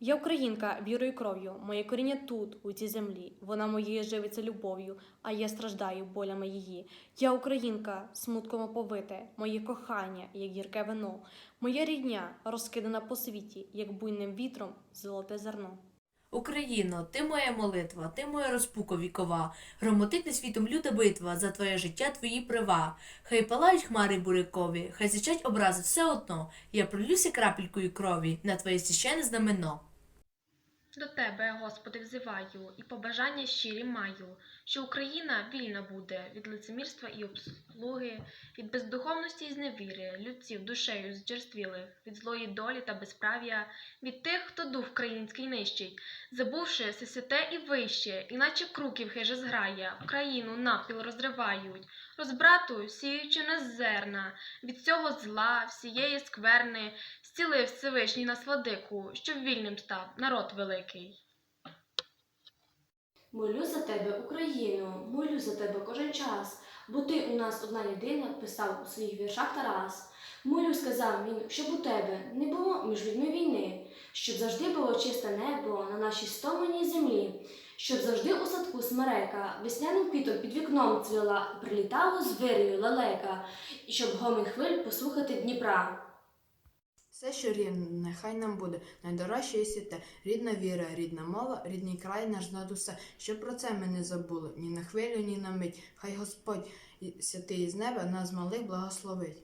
Я українка вірою і кров'ю, моє коріння тут, у цій землі. Вона моєю живиться любов'ю, а я страждаю болями її. Я українка, смутком оповите, моє кохання, як гірке вино, моя рідня розкидана по світі, як буйним вітром золоте зерно. Україно, ти моя молитва, ти моя розпука вікова, громотить над світом люта битва за твоє життя, твої права. Хай палають хмари бурякові, хай зичать образи все одно. Я пролюся крапелькою крові на твоє священне знамено. До тебе, Господи, взиваю, і побажання щирі маю, що Україна вільна буде від лицемірства і обслуги, від бездуховності і зневіри, людців душею зчерствілих, від злої долі та безправ'я, від тих, хто дух український нищить, забувши все і вище, іначе круків хиже зграя, Україну напіл розривають, розбрату, сіючи на зерна, від цього зла, всієї скверни, Зцілив Всевишній нас владику, щоб вільним став народ великий. Молю за тебе, Україну, молю за тебе кожен час, бо ти у нас одна єдина, писав у своїх віршах Тарас. Молю, сказав він, щоб у тебе не було між людьми війни, щоб завжди було чисте небо на нашій стомленій землі, щоб завжди у садку смерека весняним квітом під вікном цвіла, прилітало з лелека, і щоб гомін хвиль послухати Дніпра. Все, що рівне, нехай нам буде найдорожче і святе, рідна віра, рідна мова, рідний край наш над усе. Щоб про це ми не забули ні на хвилю, ні на мить. Хай Господь святий з неба нас малих благословить.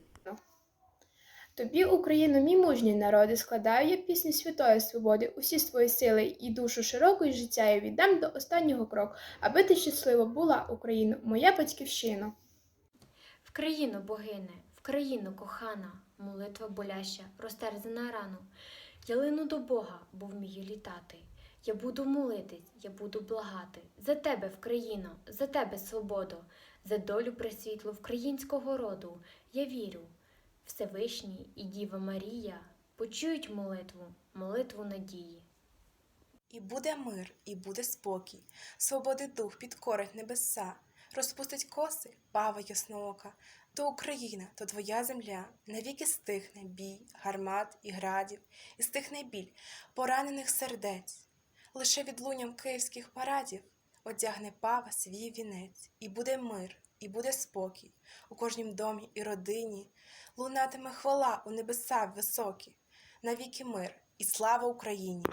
Тобі, Україно, мій мужній народи, складаю я пісню святої свободи, усі свої сили і душу широку і життя я віддам до останнього кроку, аби ти щаслива була, Україно, моя батьківщина. В країну богине, в країну кохана, молитва боляща, розтерзана рану. Я лину до Бога, бо вмію літати. Я буду молитись, я буду благати. За тебе, в країну, за тебе, свободу, за долю присвітлу українського роду. Я вірю, Всевишній і Діва Марія почують молитву, молитву надії. І буде мир, і буде спокій, свободи дух підкорить небеса, розпустить коси, пава ясноока, то Україна, то твоя земля, навіки стихне бій, гармат і градів, і стихне біль поранених сердець. Лише відлунням київських парадів одягне пава свій вінець, і буде мир, і буде спокій у кожнім домі і родині, лунатиме хвала у небеса високі, навіки мир і слава Україні!